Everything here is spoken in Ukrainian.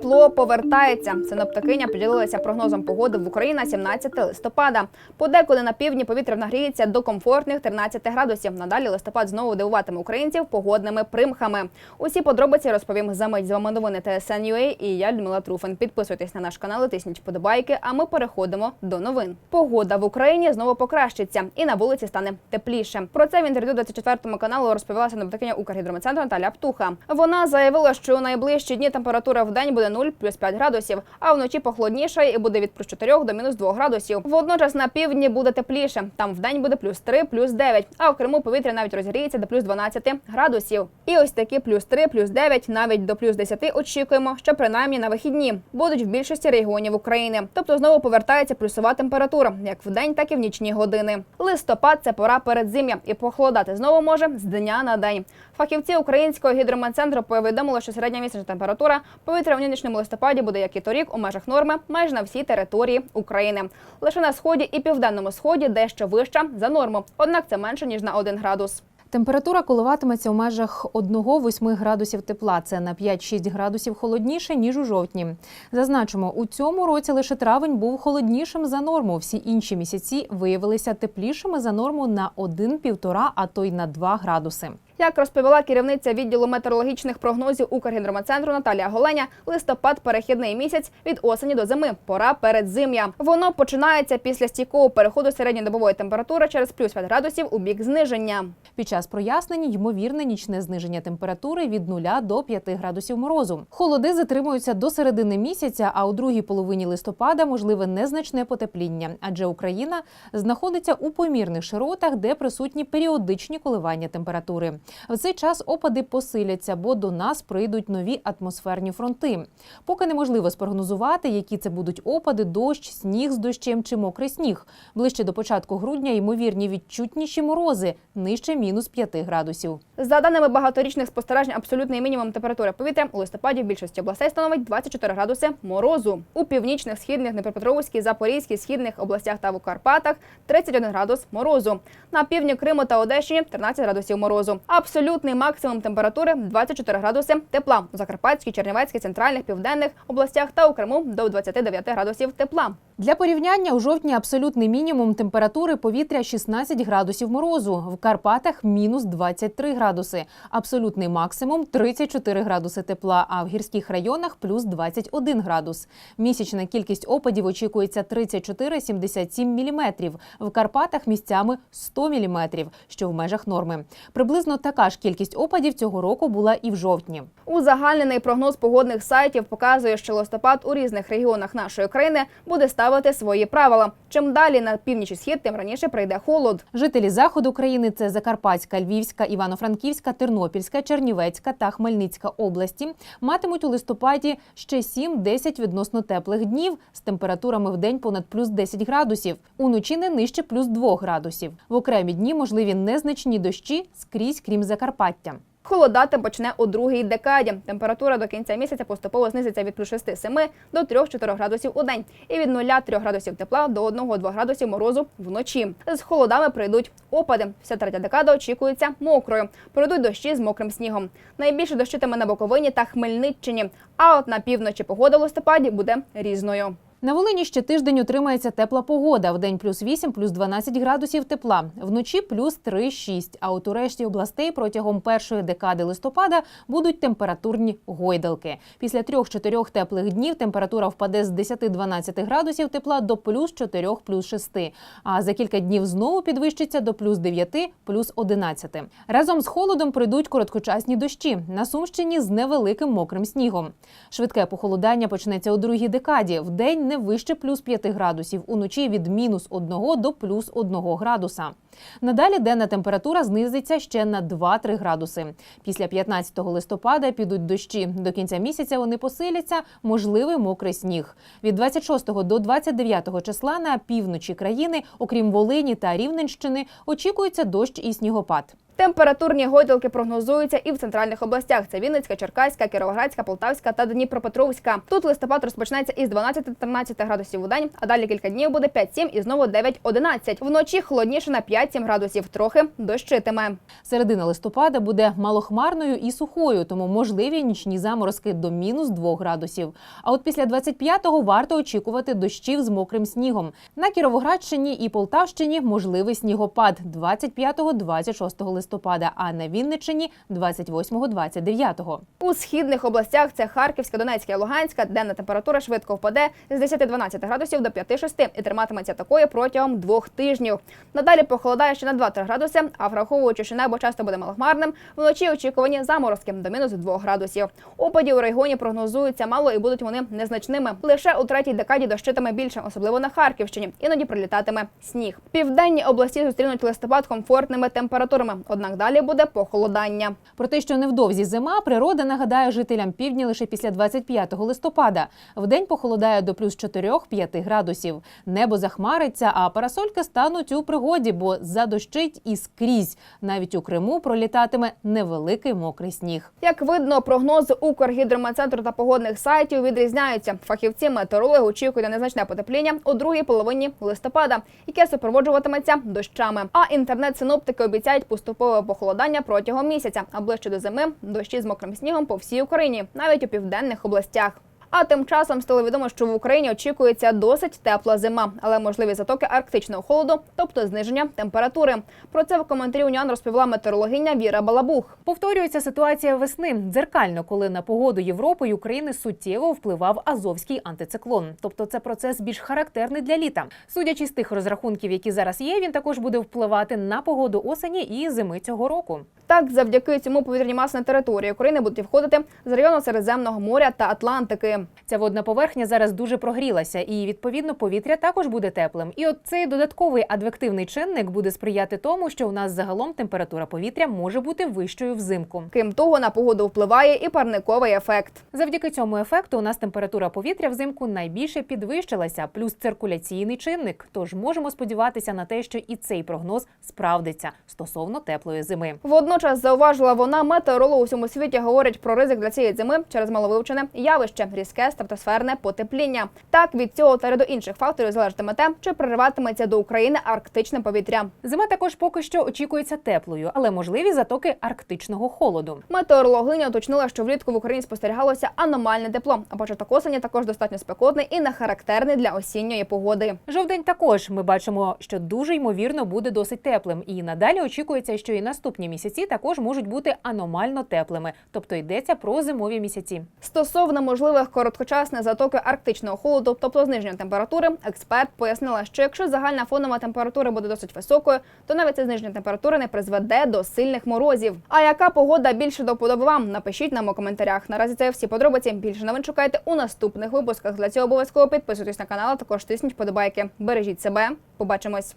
Тепло повертається. Синоптикиня поділилася прогнозом погоди в Україні на 17 листопада. Подекуди на півдні повітря нагріється до комфортних 13 градусів. Надалі листопад знову дивуватиме українців погодними примхами. Усі подробиці розповім за мить з вами новини ТСН.UA і я Людмила Труфан. Підписуйтесь на наш канал, і тисніть подобайки. А ми переходимо до новин. Погода в Україні знову покращиться і на вулиці стане тепліше. Про це в інтерв'ю 24 каналу розповіла синоптикиня Укргідрометцентру Наталя Птуха. Вона заявила, що у найближчі дні температура в день буде 0 плюс 5 градусів, а вночі похолодніше і буде від плюс 4 до мінус 2 градусів. Водночас на півдні буде тепліше. Там в день буде плюс 3, плюс 9, а в Криму повітря навіть розгріється до плюс 12 градусів. І ось такі плюс 3, плюс 9, навіть до плюс 10 очікуємо, що принаймні на вихідні будуть в більшості регіонів України. Тобто знову повертається плюсова температура, як в день, так і в нічні години. Листопад це пора передзим'я, і похолодати знову може з дня на день. Фахівці українського гідрометцентру повідомили, що середня місячна температура повітря в нинішньому листопаді буде, як і торік, у межах норми майже на всій території України. Лише на сході і південному сході дещо вища за норму, однак це менше ніж на 1 градус. Температура коливатиметься у межах 1-8 градусів тепла. Це на 5-6 градусів холодніше ніж у жовтні. Зазначимо, у цьому році лише травень був холоднішим за норму. Всі інші місяці виявилися теплішими за норму на 1-1,5, а то й на 2 градуси. Як розповіла керівниця відділу метеорологічних прогнозів Укргідрометцентру Наталія Голеня, листопад перехідний місяць від осені до зими. Пора передзим'я. Воно починається після стійкого переходу середньодобової температури через плюс 5 градусів у бік зниження. Під час прояснень ймовірне нічне зниження температури від 0 до 5 градусів морозу. Холоди затримуються до середини місяця, а у другій половині листопада можливе незначне потепління, адже Україна знаходиться у помірних широтах, де присутні періодичні коливання температури. В цей час опади посиляться, бо до нас прийдуть нові атмосферні фронти. Поки неможливо спрогнозувати, які це будуть опади, дощ, сніг з дощем чи мокрий сніг. Ближче до початку грудня ймовірні відчутніші морози нижче мінус 5 градусів. За даними багаторічних спостережень, абсолютний мінімум температури повітря у листопаді в більшості областей становить 24 градуси морозу. У північних, східних, Дніпропетровській, Запорізькій, східних областях та в Карпатах 31 градус морозу. На півдні Криму та Одещині 13 градусів морозу. Абсолютний максимум температури 24 градуси тепла. У Закарпатській, Чернівецькій, центральних, південних областях та у Криму до 29 градусів тепла. Для порівняння у жовтні абсолютний мінімум температури повітря 16 градусів морозу. В Карпатах мінус 23 градуси. Абсолютний максимум 34 градуси тепла. А в гірських районах плюс 21 градус. Місячна кількість опадів очікується 34-77 міліметрів. В Карпатах місцями 100 міліметрів, що в межах норми. Приблизно така ж кількість опадів цього року була і в жовтні. Узагальнений прогноз погодних сайтів показує, що листопад у різних регіонах нашої країни буде ставити свої правила. Чим далі на північ і схід, тим раніше прийде холод. Жителі заходу країни це Закарпатська, Львівська, Івано-Франківська, Тернопільська, Чернівецька та Хмельницька області матимуть у листопаді ще 7-10 відносно теплих днів з температурами в день понад плюс 10 градусів. Уночі не нижче плюс 2 градусів. В окремі дні можливі незначні дощі скрізь, крім Закарпаття. Холодати почне у другій декаді. Температура до кінця місяця поступово знизиться від плюс 6-7 до 3-4 градусів у день і від 0-3 градусів тепла до 1-2 градусів морозу вночі. З холодами прийдуть опади. Вся третя декада очікується мокрою. Пройдуть дощі з мокрим снігом. Найбільше дощитиме на Буковині та Хмельниччині. А от на півночі погода в листопаді буде різною. На Волині ще тиждень утримається тепла погода. В день плюс 8, плюс 12 градусів тепла. Вночі плюс 3-6. А от у решті областей протягом першої декади листопада будуть температурні гойдалки. Після трьох-чотирьох теплих днів температура впаде з 10-12 градусів тепла до плюс 4, плюс 6. А за кілька днів знову підвищиться до плюс 9, плюс 11. Разом з холодом прийдуть короткочасні дощі. На Сумщині з невеликим мокрим снігом. Швидке похолодання почнеться у другій декаді. В день не вище плюс 5 градусів, уночі від мінус 1 до плюс 1 градуса. Надалі денна температура знизиться ще на 2-3 градуси. Після 15 листопада підуть дощі. До кінця місяця вони посиляться, можливий мокрий сніг. Від 26 до 29 числа на півночі країни, окрім Волині та Рівненщини, очікується дощ і снігопад. Температурні гойдалки прогнозуються і в центральних областях: це Вінницька, Черкаська, Кіровоградська, Полтавська та Дніпропетровська. Тут листопад розпочнеться із 12-13 градусів у день, а далі кілька днів буде 5-7 і знову 9-11. Вночі холодніше на 5-7 градусів. Трохи дощитиме. Середина листопада буде малохмарною і сухою, тому можливі нічні заморозки до мінус 2 градусів. А от після 25-го варто очікувати дощів з мокрим снігом. На Кіровоградщині і Полтавщині можливий снігопад 25-26 листопада, а на Вінниччині 28-29. У східних областях це Харківська, Донецька Луганська. Денна температура швидко впаде з 10-12 градусів до 5-6 і триматиметься такою протягом двох тижнів. Надалі похолодає ще на 2-3 градуси, а враховуючи, що небо часто буде малохмарним, вночі очікувані заморозки до мінус 2 градусів. Опадів у регіоні прогнозується мало і будуть вони незначними. Лише у третій декаді дощитиме більше, особливо на Харківщині. Іноді прилітатиме сніг. Південні області зустрінуть листопад комфортними температурами. Однак далі буде похолодання. Про те, що невдовзі зима, природа нагадає жителям півдня лише після 25 листопада. Вдень похолодає до плюс 4-5 градусів. Небо захмариться, а парасольки стануть у пригоді, бо задощить і скрізь. Навіть у Криму пролітатиме невеликий мокрий сніг. Як видно, прогнози Укргідрометцентру та погодних сайтів відрізняються. Фахівці метеорологи очікують на незначне потепління у другій половині листопада, яке супроводжуватиметься дощами. А інтернет-синоптики обіцяють поступове похолодання протягом місяця, а ближче до зими дощі з мокрим снігом по всій Україні, навіть у південних областях. А тим часом стало відомо, що в Україні очікується досить тепла зима, але можливі затоки арктичного холоду, тобто зниження температури. Про це в коментарі Уніан розповіла метеорологиня Віра Балабух. Повторюється ситуація весни дзеркально, коли на погоду Європи й України суттєво впливав азовський антициклон. Тобто, це процес більш характерний для літа. Судячи з тих розрахунків, які зараз є, він також буде впливати на погоду осені і зими цього року. Так, завдяки цьому повітряні маси на території України будуть входити з району Середземного моря та Атлантики. Ця водна поверхня зараз дуже прогрілася, і відповідно повітря також буде теплим. І от цей додатковий адвективний чинник буде сприяти тому, що у нас загалом температура повітря може бути вищою взимку. Крім того, на погоду впливає і парниковий ефект. Завдяки цьому ефекту у нас температура повітря взимку найбільше підвищилася, плюс циркуляційний чинник. Тож можемо сподіватися на те, що і цей прогноз справдиться стосовно теплої зими. Водночас зауважила вона, метеорологи у всьому світі говорять про ризик для цієї зими через маловивчене явище різке стратосферне потепління. Так від цього та ряду інших факторів залежатиме те, чи прориватиметься до України арктичне повітря. Зима також поки що очікується теплою, але можливі затоки арктичного холоду. Метеорологиня уточнила, що влітку в Україні спостерігалося аномальне тепло, а початок осені також достатньо спекотний і не характерний для осінньої погоди. Жовдень також ми бачимо, що дуже ймовірно буде досить теплим, і надалі очікується, що і наступні місяці також можуть бути аномально теплими, тобто йдеться про зимові місяці. Стосовно можливих короткочасних затоки арктичного холоду, тобто зниження температури, експерт пояснила, що якщо загальна фонова температура буде досить високою, то навіть це зниження температури не призведе до сильних морозів. А яка погода більше до вподоби вам? Напишіть нам у коментарях. Наразі це всі подробиці. Більше новин шукайте у наступних випусках. Для цього обов'язково підписуйтесь на канал, а також тисніть подобайки. Бережіть себе. Побачимось.